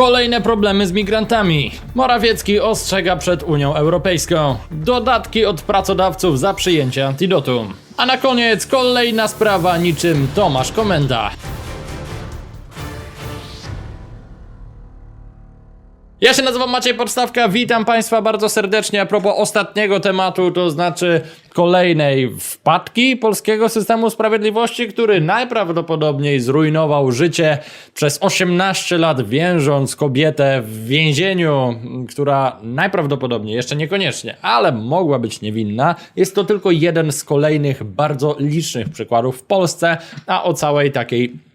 Kolejne problemy z migrantami. Morawiecki ostrzega przed Unią Europejską. Dodatki od pracodawców za przyjęcie antidotum. A na koniec kolejna sprawa niczym Tomasz Komenda. Ja się nazywam Maciej Podstawka, witam Państwa bardzo serdecznie. A propos ostatniego tematu, to znaczy kolejnej wpadki polskiego systemu sprawiedliwości, który najprawdopodobniej zrujnował życie przez 18 lat, więżąc kobietę w więzieniu, która najprawdopodobniej, jeszcze niekoniecznie, ale mogła być niewinna. Jest to tylko jeden z kolejnych bardzo licznych przykładów w Polsce, a o całej takiej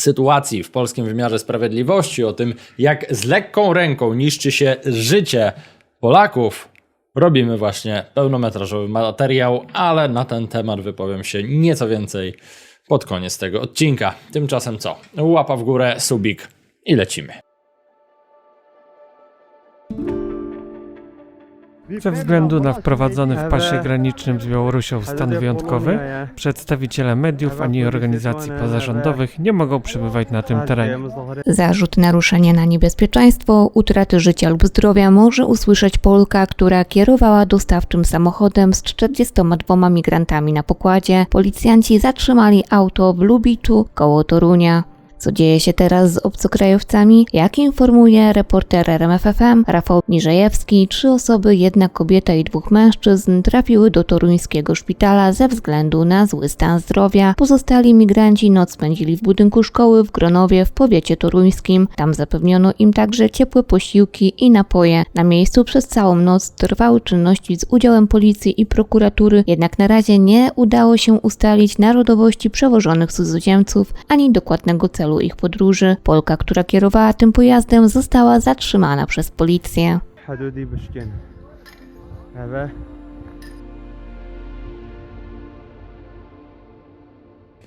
sytuacji w polskim wymiarze sprawiedliwości, o tym, jak z lekką ręką niszczy się życie Polaków, robimy właśnie pełnometrażowy materiał, ale na ten temat wypowiem się nieco więcej pod koniec tego odcinka. Tymczasem co? Łapa w górę, subik i lecimy. Ze względu na wprowadzony w pasie granicznym z Białorusią stan wyjątkowy, przedstawiciele mediów ani organizacji pozarządowych nie mogą przebywać na tym terenie. Zarzut naruszenia na niebezpieczeństwo, utraty życia lub zdrowia może usłyszeć Polka, która kierowała dostawczym samochodem z 42 migrantami na pokładzie. Policjanci zatrzymali auto w Lubiczu koło Torunia. Co dzieje się teraz z obcokrajowcami? Jak informuje reporter RMFFM Rafał Mirzejewski, trzy osoby, jedna kobieta i dwóch mężczyzn trafiły do toruńskiego szpitala ze względu na zły stan zdrowia. Pozostali migranci noc spędzili w budynku szkoły w Gronowie w powiecie toruńskim. Tam zapewniono im także ciepłe posiłki i napoje. Na miejscu przez całą noc trwały czynności z udziałem policji i prokuratury, jednak na razie nie udało się ustalić narodowości przewożonych cudzoziemców ani dokładnego celu ich podróży. Polka, która kierowała tym pojazdem, została zatrzymana przez policję.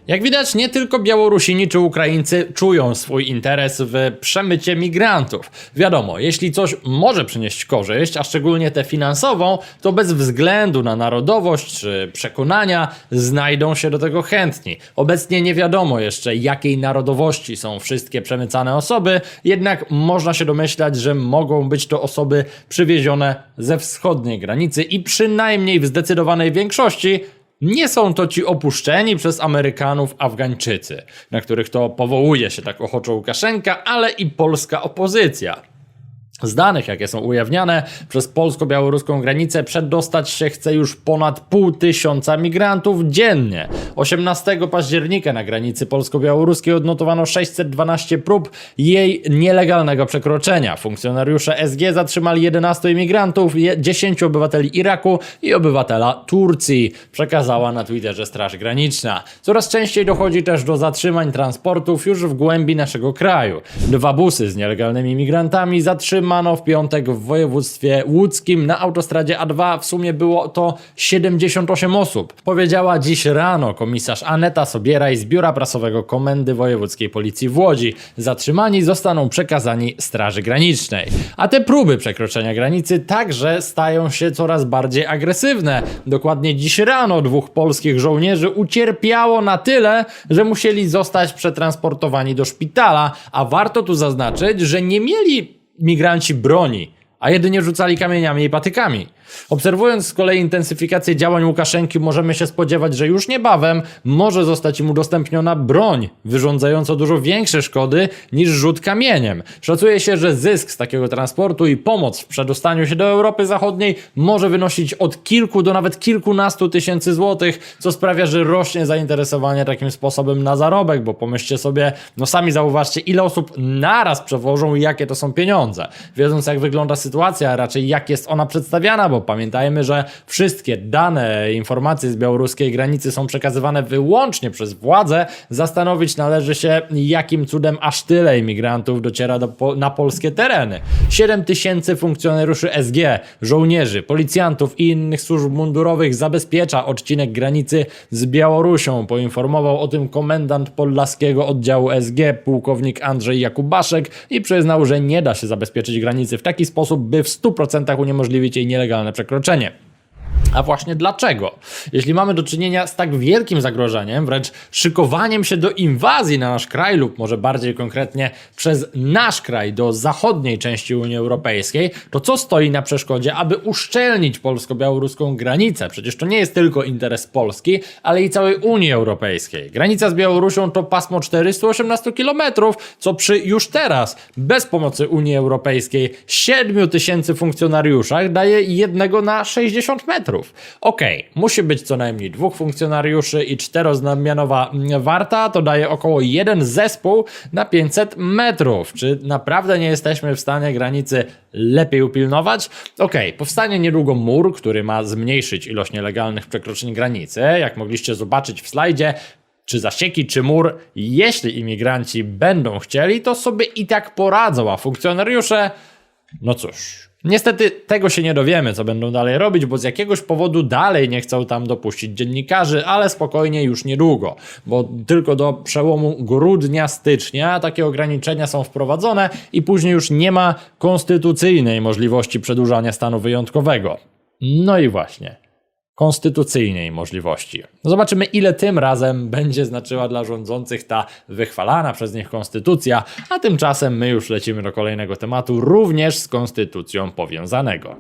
Jak widać, nie tylko Białorusini czy Ukraińcy czują swój interes w przemycie migrantów. Wiadomo, jeśli coś może przynieść korzyść, a szczególnie tę finansową, to bez względu na narodowość czy przekonania znajdą się do tego chętni. Obecnie nie wiadomo jeszcze, jakiej narodowości są wszystkie przemycane osoby, jednak można się domyślać, że mogą być to osoby przywiezione ze wschodniej granicy i przynajmniej w zdecydowanej większości nie są to ci opuszczeni przez Amerykanów Afgańczycy, na których to powołuje się tak ochoczo Łukaszenka, ale i polska opozycja. Z danych, jakie są ujawniane przez polsko-białoruską granicę, przedostać się chce już ponad pół tysiąca migrantów dziennie. 18 października na granicy polsko-białoruskiej odnotowano 612 prób jej nielegalnego przekroczenia. Funkcjonariusze SG zatrzymali 11 imigrantów, je- 10 obywateli Iraku i obywatela Turcji, przekazała na Twitterze Straż Graniczna. Coraz częściej dochodzi też do zatrzymań transportów już w głębi naszego kraju. Dwa busy z nielegalnymi migrantami zatrzymano w piątek w województwie łódzkim na autostradzie A2. W sumie było to 78 osób. Powiedziała dziś rano komisarz Aneta Sobieraj z Biura Prasowego Komendy Wojewódzkiej Policji w Łodzi. Zatrzymani zostaną przekazani Straży Granicznej. A te próby przekroczenia granicy także stają się coraz bardziej agresywne. Dokładnie dziś rano dwóch polskich żołnierzy ucierpiało na tyle, że musieli zostać przetransportowani do szpitala, a warto tu zaznaczyć, że nie mieli migranci broni, a jedynie rzucali kamieniami i patykami. Obserwując z kolei intensyfikację działań Łukaszenki, możemy się spodziewać, że już niebawem może zostać im udostępniona broń, wyrządzająca dużo większe szkody niż rzut kamieniem. Szacuje się, że zysk z takiego transportu i pomoc w przedostaniu się do Europy Zachodniej może wynosić od kilku do nawet kilkunastu tysięcy złotych, co sprawia, że rośnie zainteresowanie takim sposobem na zarobek, bo pomyślcie sobie, no sami zauważcie, ile osób naraz przewożą i jakie to są pieniądze. Wiedząc, jak wygląda sytuacja, a raczej jak jest ona przedstawiana, bo pamiętajmy, że wszystkie dane, informacje z białoruskiej granicy są przekazywane wyłącznie przez władze, zastanowić należy się, jakim cudem aż tyle imigrantów dociera do, na polskie tereny. 7 tysięcy funkcjonariuszy SG, żołnierzy, policjantów i innych służb mundurowych zabezpiecza odcinek granicy z Białorusią, poinformował o tym komendant podlaskiego oddziału SG, pułkownik Andrzej Jakubaszek i przyznał, że nie da się zabezpieczyć granicy w taki sposób, by w 100% uniemożliwić jej nielegalne przekroczenie. A właśnie dlaczego? Jeśli mamy do czynienia z tak wielkim zagrożeniem, wręcz szykowaniem się do inwazji na nasz kraj, lub może bardziej konkretnie przez nasz kraj do zachodniej części Unii Europejskiej, to co stoi na przeszkodzie, aby uszczelnić polsko-białoruską granicę? Przecież to nie jest tylko interes Polski, ale i całej Unii Europejskiej. Granica z Białorusią to pasmo 418 km, co przy już teraz, bez pomocy Unii Europejskiej, 7 tysięcy funkcjonariuszach daje jednego na 60 metrów. Okej, musi być co najmniej dwóch funkcjonariuszy i czteroznamianowa warta, to daje około jeden zespół na 500 metrów. Czy naprawdę nie jesteśmy w stanie granicy lepiej upilnować? Okej, powstanie niedługo mur, który ma zmniejszyć ilość nielegalnych przekroczeń granicy. Jak mogliście zobaczyć w slajdzie, czy zasieki, czy mur, jeśli imigranci będą chcieli, to sobie i tak poradzą, a funkcjonariusze, no cóż. Niestety tego się nie dowiemy, co będą dalej robić, bo z jakiegoś powodu dalej nie chcą tam dopuścić dziennikarzy, ale spokojnie już niedługo, bo tylko do przełomu grudnia, stycznia takie ograniczenia są wprowadzone i później już nie ma konstytucyjnej możliwości przedłużania stanu wyjątkowego. No i właśnie konstytucyjnej możliwości. Zobaczymy, ile tym razem będzie znaczyła dla rządzących ta wychwalana przez nich konstytucja, a tymczasem my już lecimy do kolejnego tematu, również z konstytucją powiązanego.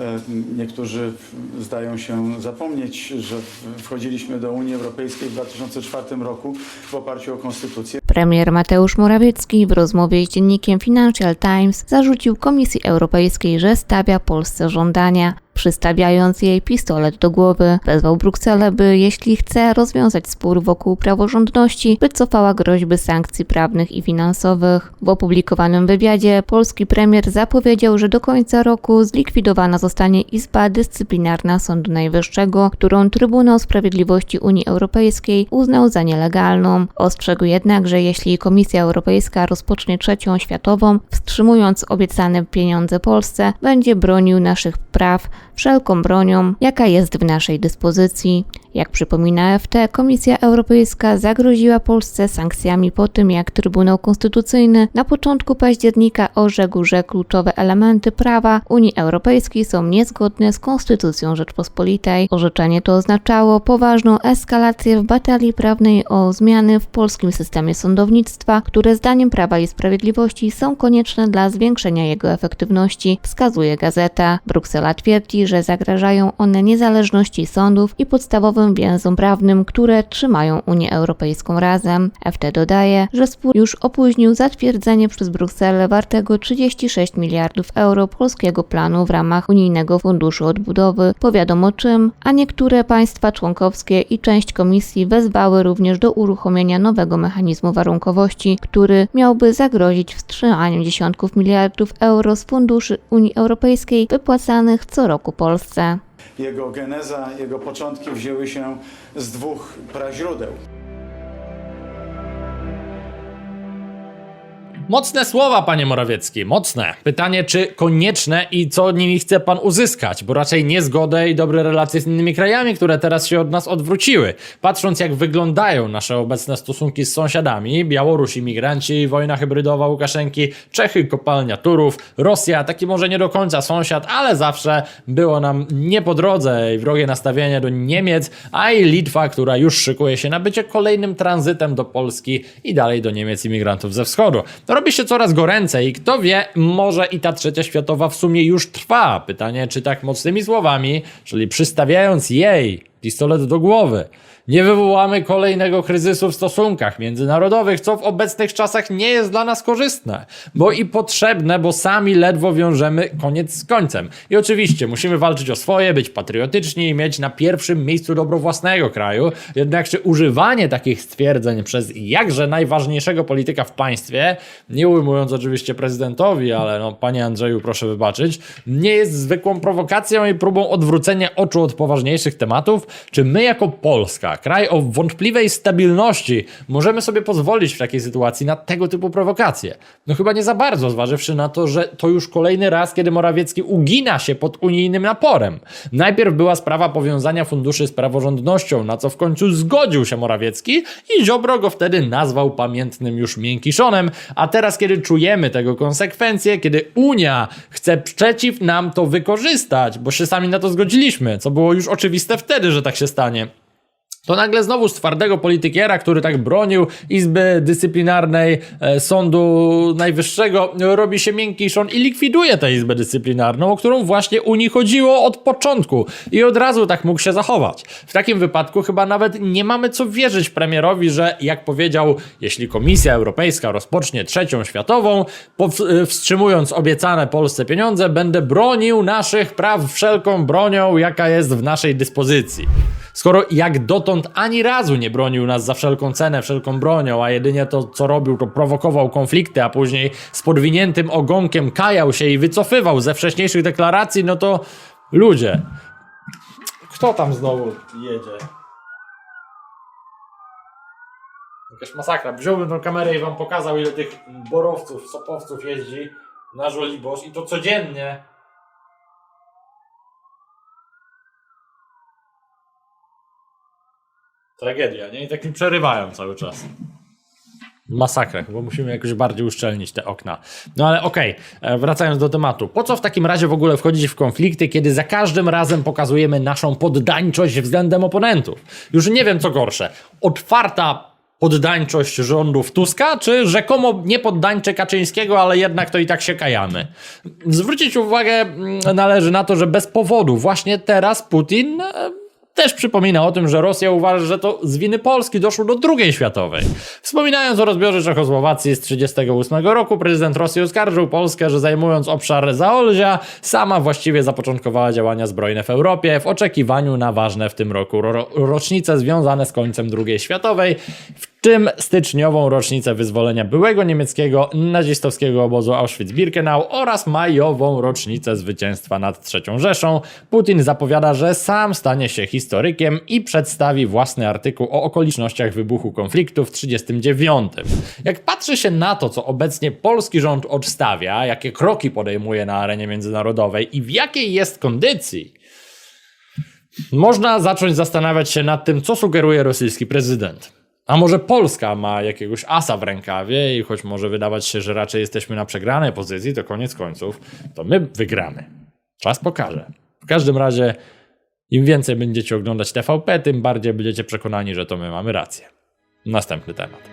E, Niektórzy zdają się zapomnieć, że wchodziliśmy do Unii Europejskiej w 2004 roku w oparciu o konstytucję. Premier Mateusz Morawiecki w rozmowie z dziennikiem Financial Times zarzucił Komisji Europejskiej, że stawia Polsce żądania. Przystawiając jej pistolet do głowy, wezwał Brukselę, by jeśli chce rozwiązać spór wokół praworządności, wycofała groźby sankcji prawnych i finansowych. W opublikowanym wywiadzie polski premier zapowiedział, że do końca roku zlikwidowana zostanie Izba Dyscyplinarna Sądu Najwyższego, którą Trybunał Sprawiedliwości Unii Europejskiej uznał za nielegalną. Ostrzegł jednak, że jeśli Komisja Europejska rozpocznie trzecią światową, wstrzymując obiecane pieniądze Polsce, będzie bronił naszych praw wszelką bronią, jaka jest w naszej dyspozycji. Jak przypomina FT, Komisja Europejska zagroziła Polsce sankcjami po tym, jak Trybunał Konstytucyjny na początku października orzekł, że kluczowe elementy prawa Unii Europejskiej są niezgodne z Konstytucją Rzeczpospolitej. Orzeczenie to oznaczało poważną eskalację w batalii prawnej o zmiany w polskim systemie sądownictwa, które zdaniem Prawa i Sprawiedliwości są konieczne dla zwiększenia jego efektywności, wskazuje gazeta. Bruksela twierdzi, że zagrażają one niezależności sądów i podstawowym więzom prawnym, które trzymają Unię Europejską razem. FT dodaje, że spór już opóźnił zatwierdzenie przez Brukselę wartego 36 miliardów euro polskiego planu w ramach Unijnego Funduszu Odbudowy, powiadomo czym, a niektóre państwa członkowskie i część komisji wezwały również do uruchomienia nowego mechanizmu warunkowości, który miałby zagrozić wstrzymaniem dziesiątków miliardów euro z funduszy Unii Europejskiej wypłacanych co roku Polsce. Jego geneza, jego początki wzięły się z dwóch praźródeł. Mocne słowa, panie Morawiecki, mocne. Pytanie, czy konieczne i co nimi chce pan uzyskać, bo raczej niezgodę i dobre relacje z innymi krajami, które teraz się od nas odwróciły. Patrząc, jak wyglądają nasze obecne stosunki z sąsiadami, Białoruś, imigranci, wojna hybrydowa Łukaszenki, Czechy, kopalnia Turów, Rosja, taki może nie do końca sąsiad, ale zawsze było nam nie po drodze i wrogie nastawienie do Niemiec, a i Litwa, która już szykuje się na bycie kolejnym tranzytem do Polski i dalej do Niemiec imigrantów ze wschodu. Robi się coraz goręcej i kto wie, może i ta trzecia światowa w sumie już trwa. Pytanie, czy tak mocnymi słowami, czyli przystawiając jej pistolet do głowy, nie wywołamy kolejnego kryzysu w stosunkach międzynarodowych, co w obecnych czasach nie jest dla nas korzystne, bo i potrzebne, bo sami ledwo wiążemy koniec z końcem. I oczywiście musimy walczyć o swoje, być patriotyczni i mieć na pierwszym miejscu dobro własnego kraju, jednak czy używanie takich stwierdzeń przez jakże najważniejszego polityka w państwie, nie ujmując oczywiście prezydentowi, ale no panie Andrzeju proszę wybaczyć, nie jest zwykłą prowokacją i próbą odwrócenia oczu od poważniejszych tematów, czy my jako Polska kraj o wątpliwej stabilności, możemy sobie pozwolić w takiej sytuacji na tego typu prowokacje? No chyba nie za bardzo, zważywszy na to, że to już kolejny raz, kiedy Morawiecki ugina się pod unijnym naporem. Najpierw była sprawa powiązania funduszy z praworządnością, na co w końcu zgodził się Morawiecki i Ziobro go wtedy nazwał pamiętnym już miękiszonem, a teraz kiedy czujemy tego konsekwencje, kiedy Unia chce przeciw nam to wykorzystać, bo się sami na to zgodziliśmy, co było już oczywiste wtedy, że tak się stanie. To nagle znowu z twardego politykiera, który tak bronił Izby Dyscyplinarnej e, Sądu Najwyższego, robi się miękkiszon i likwiduje tę Izbę Dyscyplinarną, o którą właśnie Unii chodziło od początku i od razu tak mógł się zachować. W takim wypadku chyba nawet nie mamy co wierzyć premierowi, że jak powiedział, jeśli Komisja Europejska rozpocznie trzecią światową, powstrzymując obiecane Polsce pieniądze, będę bronił naszych praw wszelką bronią, jaka jest w naszej dyspozycji. Skoro jak dotąd ani razu nie bronił nas za wszelką cenę, wszelką bronią, a jedynie to, co robił, to prowokował konflikty, a później z podwiniętym ogonkiem kajał się i wycofywał ze wcześniejszych deklaracji, no to ludzie. Kto tam znowu jedzie? Jakaś masakra. Wziąłbym tą kamerę i wam pokazał, ile tych borowców, sopowców jeździ na Żoliborz i to codziennie. Tragedia, nie? I tak mi przerywają cały czas. Masakra, chyba musimy jakoś bardziej uszczelnić te okna. No ale okej, e, wracając do tematu. Po co w takim razie w ogóle wchodzić w konflikty, kiedy za każdym razem pokazujemy naszą poddańczość względem oponentów? Już nie wiem co gorsze. Otwarta poddańczość rządów Tuska, czy rzekomo niepoddańcze Kaczyńskiego, ale jednak to i tak się kajamy. Zwrócić uwagę mm, należy na to, że bez powodu właśnie teraz Putin e, też przypomina o tym, że Rosja uważa, że to z winy Polski doszło do II światowej. Wspominając o rozbiorze Czechosłowacji z 1938 roku, prezydent Rosji oskarżył Polskę, że zajmując obszar Zaolzia, sama właściwie zapoczątkowała działania zbrojne w Europie w oczekiwaniu na ważne w tym roku ro rocznice związane z końcem II światowej, w tym styczniową rocznicę wyzwolenia byłego niemieckiego nazistowskiego obozu Auschwitz-Birkenau oraz majową rocznicę zwycięstwa nad III Rzeszą. Putin zapowiada, że sam stanie się historykiem i przedstawi własny artykuł o okolicznościach wybuchu konfliktu w 1939. Jak patrzy się na to, co obecnie polski rząd odstawia, jakie kroki podejmuje na arenie międzynarodowej i w jakiej jest kondycji, można zacząć zastanawiać się nad tym, co sugeruje rosyjski prezydent. A może Polska ma jakiegoś asa w rękawie i choć może wydawać się, że raczej jesteśmy na przegranej pozycji, to koniec końców, to my wygramy. Czas pokaże. W każdym razie, im więcej będziecie oglądać TVP, tym bardziej będziecie przekonani, że to my mamy rację. Następny temat.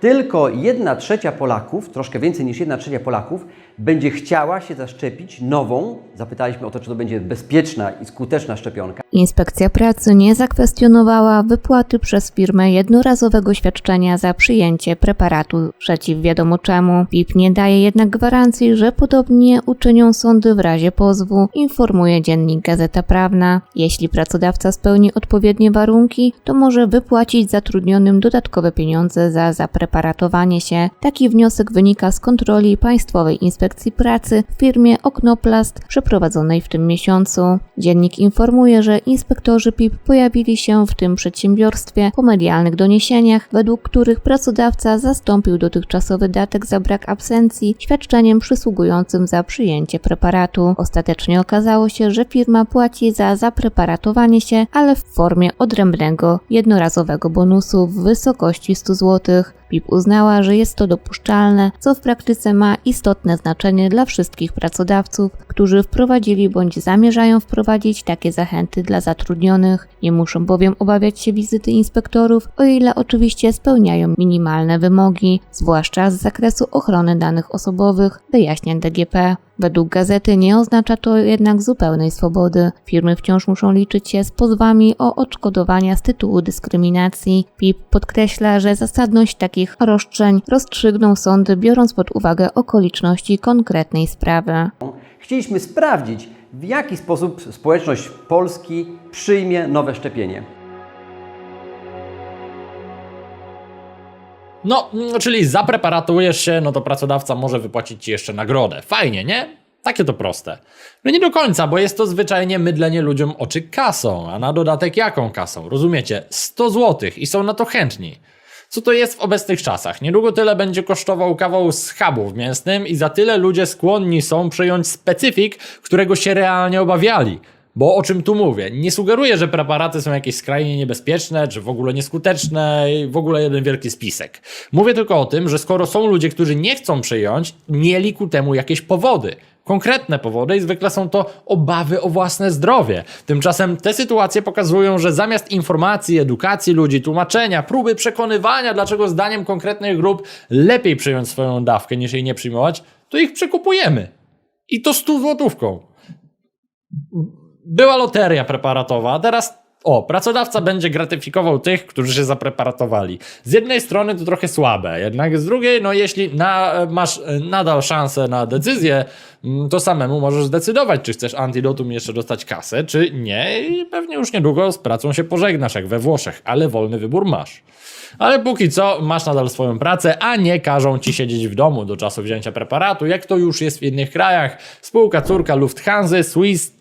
Tylko jedna trzecia Polaków, troszkę więcej niż jedna trzecia Polaków, będzie chciała się zaszczepić nową. Zapytaliśmy o to, czy to będzie bezpieczna i skuteczna szczepionka. Inspekcja pracy nie zakwestionowała wypłaty przez firmę jednorazowego świadczenia za przyjęcie preparatu przeciw wiadomo czemu. PIP nie daje jednak gwarancji, że podobnie uczynią sądy w razie pozwu, informuje dziennik Gazeta Prawna. Jeśli pracodawca spełni odpowiednie warunki, to może wypłacić zatrudnionym dodatkowe pieniądze za zapreparatowanie się. Taki wniosek wynika z kontroli Państwowej Inspekcji Pracy w firmie Oknoplast przeprowadzonej w tym miesiącu. Dziennik informuje, że inspektorzy PIP pojawili się w tym przedsiębiorstwie po medialnych doniesieniach, według których pracodawca zastąpił dotychczasowy datek za brak absencji świadczeniem przysługującym za przyjęcie preparatu. Ostatecznie okazało się, że firma płaci za zapreparatowanie się, ale w formie odrębnego, jednorazowego bonusu w wysokości 100 zł. PIP uznała, że jest to dopuszczalne, co w praktyce ma istotne znaczenie dla wszystkich pracodawców, którzy wprowadzili bądź zamierzają wprowadzić takie zachęty dla zatrudnionych. Nie muszą bowiem obawiać się wizyty inspektorów, o ile oczywiście spełniają minimalne wymogi, zwłaszcza z zakresu ochrony danych osobowych, wyjaśnia DGP. Według gazety nie oznacza to jednak zupełnej swobody. Firmy wciąż muszą liczyć się z pozwami o odszkodowania z tytułu dyskryminacji. PIP podkreśla, że zasadność takich roszczeń rozstrzygną sądy, biorąc pod uwagę okoliczności konkretnej sprawy. Chcieliśmy sprawdzić, w jaki sposób społeczność Polski przyjmie nowe szczepienie. No, mm, czyli zapreparatujesz się, no to pracodawca może wypłacić ci jeszcze nagrodę. Fajnie, nie? Takie to proste. No nie do końca, bo jest to zwyczajnie mydlenie ludziom oczy kasą, a na dodatek jaką kasą? Rozumiecie? 100 zł i są na to chętni. Co to jest w obecnych czasach? Niedługo tyle będzie kosztował kawał schabu w mięsnym i za tyle ludzie skłonni są przyjąć specyfik, którego się realnie obawiali. Bo o czym tu mówię? Nie sugeruję, że preparaty są jakieś skrajnie niebezpieczne, czy w ogóle nieskuteczne w ogóle jeden wielki spisek. Mówię tylko o tym, że skoro są ludzie, którzy nie chcą przyjąć, mieli ku temu jakieś powody. Konkretne powody i zwykle są to obawy o własne zdrowie. Tymczasem te sytuacje pokazują, że zamiast informacji, edukacji ludzi, tłumaczenia, próby przekonywania, dlaczego zdaniem konkretnych grup lepiej przyjąć swoją dawkę niż jej nie przyjmować, to ich przekupujemy. I to 100 złotówką była loteria preparatowa, a teraz o, pracodawca będzie gratyfikował tych, którzy się zapreparatowali. Z jednej strony to trochę słabe, jednak z drugiej, no jeśli na, masz nadal szansę na decyzję, mm, to samemu możesz zdecydować, czy chcesz antidotum jeszcze dostać kasę, czy nie i pewnie już niedługo z pracą się pożegnasz, jak we Włoszech, ale wolny wybór masz. Ale póki co masz nadal swoją pracę, a nie każą ci siedzieć w domu do czasu wzięcia preparatu, jak to już jest w innych krajach. Spółka córka Lufthansa, Swiss,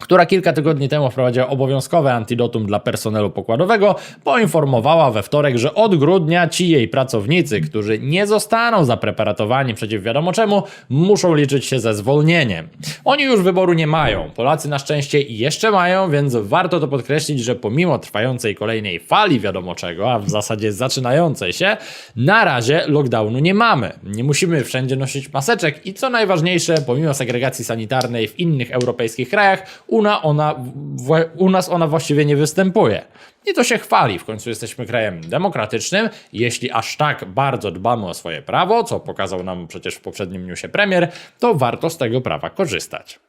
która kilka tygodni temu wprowadziła obowiązkowe antidotum dla personelu pokładowego, poinformowała we wtorek, że od grudnia ci jej pracownicy, którzy nie zostaną zapreparatowani przeciw wiadomo czemu, muszą liczyć się ze zwolnieniem. Oni już wyboru nie mają, Polacy na szczęście jeszcze mają, więc warto to podkreślić, że pomimo trwającej kolejnej fali wiadomo czego, a w zasadzie zaczynającej się, na razie lockdownu nie mamy. Nie musimy wszędzie nosić maseczek i co najważniejsze, pomimo segregacji sanitarnej w innych europejskich krajach, una ona, wła- u nas ona właściwie nie występuje. I to się chwali, w końcu jesteśmy krajem demokratycznym. Jeśli aż tak bardzo dbamy o swoje prawo, co pokazał nam przecież w poprzednim newsie premier, to warto z tego prawa korzystać.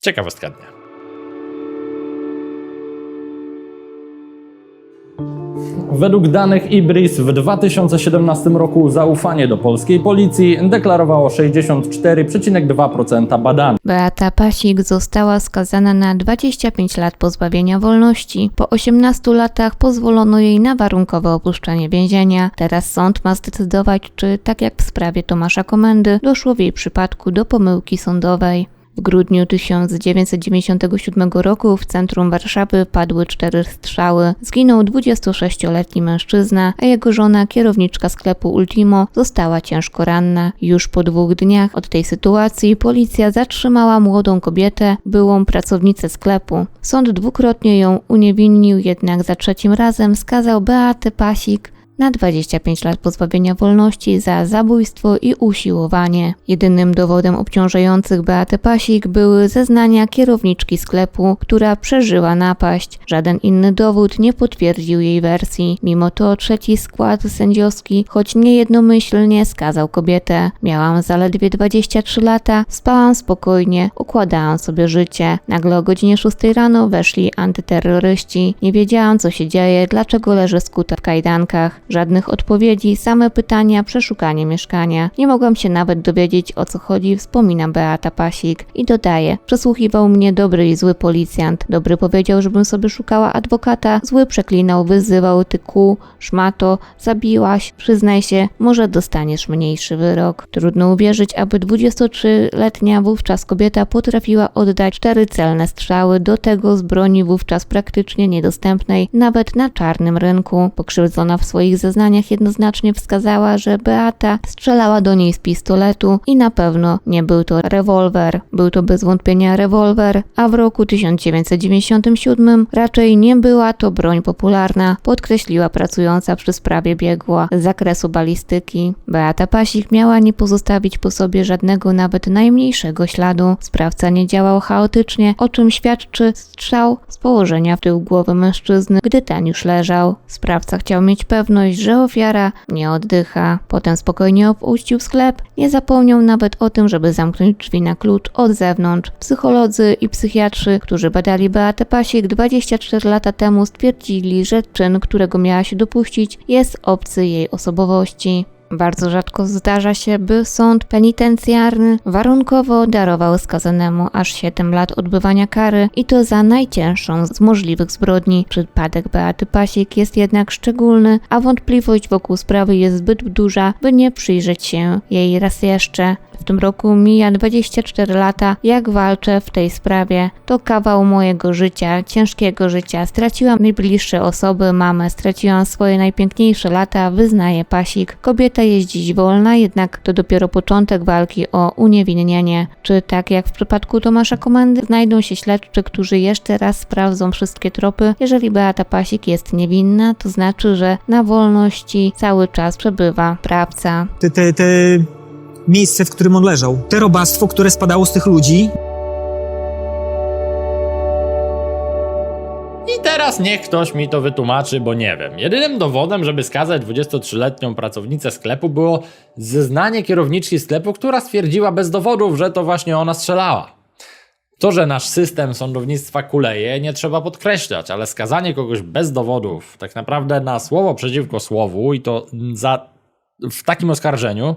Ciekawostka dnia. Według danych IBRIS w 2017 roku zaufanie do polskiej policji deklarowało 64,2% badanych. Beata Pasik została skazana na 25 lat pozbawienia wolności. Po 18 latach pozwolono jej na warunkowe opuszczenie więzienia. Teraz sąd ma zdecydować, czy tak jak w sprawie Tomasza Komendy, doszło w jej przypadku do pomyłki sądowej. W grudniu 1997 roku w centrum Warszawy padły cztery strzały. Zginął 26-letni mężczyzna, a jego żona, kierowniczka sklepu Ultimo, została ciężko ranna. Już po dwóch dniach od tej sytuacji policja zatrzymała młodą kobietę, byłą pracownicę sklepu. Sąd dwukrotnie ją uniewinnił, jednak za trzecim razem skazał Beatę Pasik na 25 lat pozbawienia wolności za zabójstwo i usiłowanie. Jedynym dowodem obciążających Beatę Pasik były zeznania kierowniczki sklepu, która przeżyła napaść. Żaden inny dowód nie potwierdził jej wersji. Mimo to trzeci skład sędziowski, choć niejednomyślnie, skazał kobietę. Miałam zaledwie 23 lata, spałam spokojnie, układałam sobie życie. Nagle o godzinie 6 rano weszli antyterroryści. Nie wiedziałam, co się dzieje, dlaczego leżę skuta w kajdankach. Żadnych odpowiedzi, same pytania, przeszukanie mieszkania. Nie mogłam się nawet dowiedzieć, o co chodzi, wspomina Beata Pasik. I dodaje, przesłuchiwał mnie dobry i zły policjant. Dobry powiedział, żebym sobie szukała adwokata, zły przeklinał, wyzywał, ty ku, szmato, zabiłaś, przyznaj się, może dostaniesz mniejszy wyrok. Trudno uwierzyć, aby 23-letnia wówczas kobieta potrafiła oddać cztery celne strzały, do tego z broni wówczas praktycznie niedostępnej, nawet na czarnym rynku. Pokrzywdzona w swoich zeznaniach jednoznacznie wskazała, że Beata strzelała do niej z pistoletu i na pewno nie był to rewolwer. Był to bez wątpienia rewolwer, a w roku 1997 raczej nie była to broń popularna, podkreśliła pracująca przy sprawie biegła z zakresu balistyki. Beata Pasik miała nie pozostawić po sobie żadnego nawet najmniejszego śladu. Sprawca nie działał chaotycznie, o czym świadczy strzał z położenia w tył głowy mężczyzny, gdy ten już leżał. Sprawca chciał mieć pewność, że ofiara nie oddycha. Potem spokojnie opuścił sklep, nie zapomniał nawet o tym, żeby zamknąć drzwi na klucz od zewnątrz. Psycholodzy i psychiatrzy, którzy badali Beatę Pasik 24 lata temu stwierdzili, że czyn, którego miała się dopuścić, jest obcy jej osobowości. Bardzo rzadko zdarza się, by sąd penitencjarny warunkowo darował skazanemu aż 7 lat odbywania kary i to za najcięższą z możliwych zbrodni. Przypadek Beaty Pasik jest jednak szczególny, a wątpliwość wokół sprawy jest zbyt duża, by nie przyjrzeć się jej raz jeszcze. W tym roku mija 24 lata, jak walczę w tej sprawie. To kawał mojego życia, ciężkiego życia. Straciłam najbliższe osoby, mamę, straciłam swoje najpiękniejsze lata, wyznaje Pasik. Kobieta jest dziś wolna, jednak to dopiero początek walki o uniewinnienie. Czy tak jak w przypadku Tomasza Komendy, znajdą się śledczy, którzy jeszcze raz sprawdzą wszystkie tropy. Jeżeli Beata Pasik jest niewinna, to znaczy, że na wolności cały czas przebywa sprawca. te, te, te miejsce, w którym on leżał. Te robactwo, które spadało z tych ludzi, I teraz niech ktoś mi to wytłumaczy, bo nie wiem. Jedynym dowodem, żeby skazać 23-letnią pracownicę sklepu było zeznanie kierowniczki sklepu, która stwierdziła bez dowodów, że to właśnie ona strzelała. To, że nasz system sądownictwa kuleje, nie trzeba podkreślać, ale skazanie kogoś bez dowodów, tak naprawdę na słowo przeciwko słowu i to za, w takim oskarżeniu,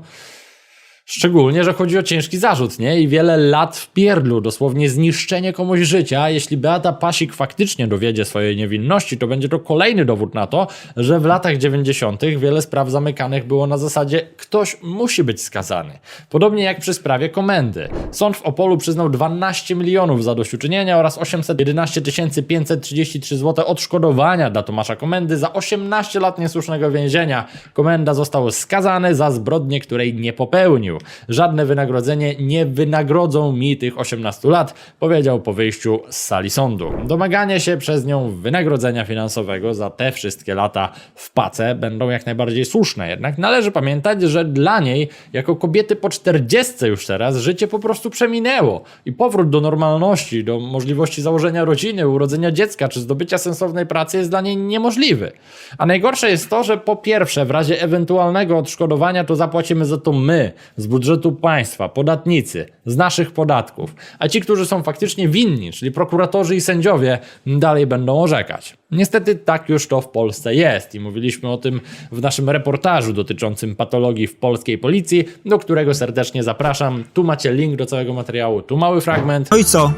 Szczególnie, że chodzi o ciężki zarzut, nie? I wiele lat w pierdlu, dosłownie zniszczenie komuś życia. Jeśli Beata Pasik faktycznie dowiedzie swojej niewinności, to będzie to kolejny dowód na to, że w latach 90. wiele spraw zamykanych było na zasadzie ktoś musi być skazany. Podobnie jak przy sprawie komendy. Sąd w Opolu przyznał 12 milionów zadośćuczynienia oraz 811 533 zł odszkodowania dla Tomasza Komendy za 18 lat niesłusznego więzienia. Komenda został skazany za zbrodnię, której nie popełnił. Żadne wynagrodzenie nie wynagrodzą mi tych 18 lat, powiedział po wyjściu z sali sądu. Domaganie się przez nią wynagrodzenia finansowego za te wszystkie lata w pace będą jak najbardziej słuszne. Jednak należy pamiętać, że dla niej, jako kobiety po 40 już teraz, życie po prostu przeminęło i powrót do normalności, do możliwości założenia rodziny, urodzenia dziecka czy zdobycia sensownej pracy jest dla niej niemożliwy. A najgorsze jest to, że po pierwsze, w razie ewentualnego odszkodowania to zapłacimy za to my, z budżetu państwa, podatnicy, z naszych podatków, a ci, którzy są faktycznie winni, czyli prokuratorzy i sędziowie, dalej będą orzekać. Niestety tak już to w Polsce jest i mówiliśmy o tym w naszym reportażu dotyczącym patologii w polskiej policji, do którego serdecznie zapraszam. Tu macie link do całego materiału, tu mały fragment. no i co?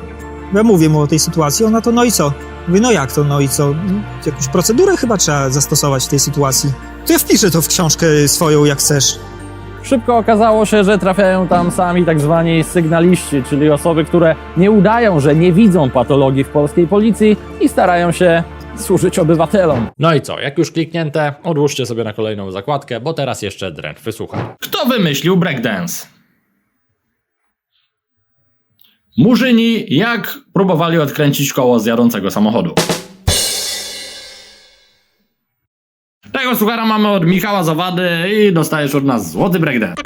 Ja mówię mu o tej sytuacji, ona to no i co? Mówię, no jak to, no i co? Jakąś procedurę chyba trzeba zastosować w tej sytuacji. To ja wpiszę to w książkę swoją, jak chcesz. Szybko okazało się, że trafiają tam sami tak zwani sygnaliści, czyli osoby, które nie udają, że nie widzą patologii w polskiej policji i starają się służyć obywatelom. No i co, jak już kliknięte, odłóżcie sobie na kolejną zakładkę, bo teraz jeszcze drętwy wysłucha. Kto wymyślił breakdance? Murzyni jak próbowali odkręcić koło z jadącego samochodu. Tego suchara mamy od Michała Zawady i dostajesz od nas złoty breakdance.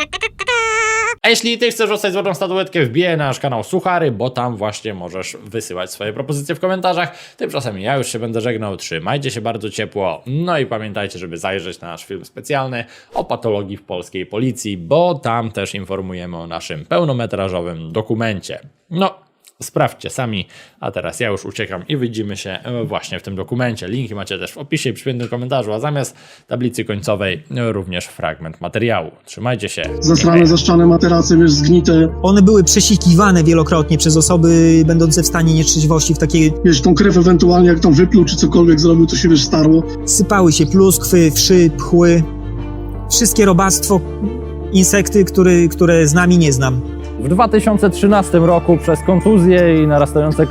A jeśli ty chcesz dostać złotą statuetkę, wbijaj na nasz kanał Suchary, bo tam właśnie możesz wysyłać swoje propozycje w komentarzach. Tymczasem ja już się będę żegnał. Trzymajcie się bardzo ciepło. No i pamiętajcie, żeby zajrzeć na nasz film specjalny o patologii w polskiej policji, bo tam też informujemy o naszym pełnometrażowym dokumencie. No, Sprawdźcie sami, a teraz ja już uciekam i widzimy się e, właśnie w tym dokumencie. Linki macie też w opisie i przypiętym komentarzu, a zamiast tablicy końcowej e, również fragment materiału. Trzymajcie się. Zasrane, zaszczane materace, wiesz, zgnite, One były przesikiwane wielokrotnie przez osoby będące w stanie nietrzeźwości, w takie wiesz, tą krew ewentualnie jak tam wypluł, czy cokolwiek zrobił, to się, wiesz, starło. sypały się pluskwy, wszy, pchły. Wszystkie robactwo, insekty, który, które z nami nie znam. W 2013 roku przez kontuzję i narastające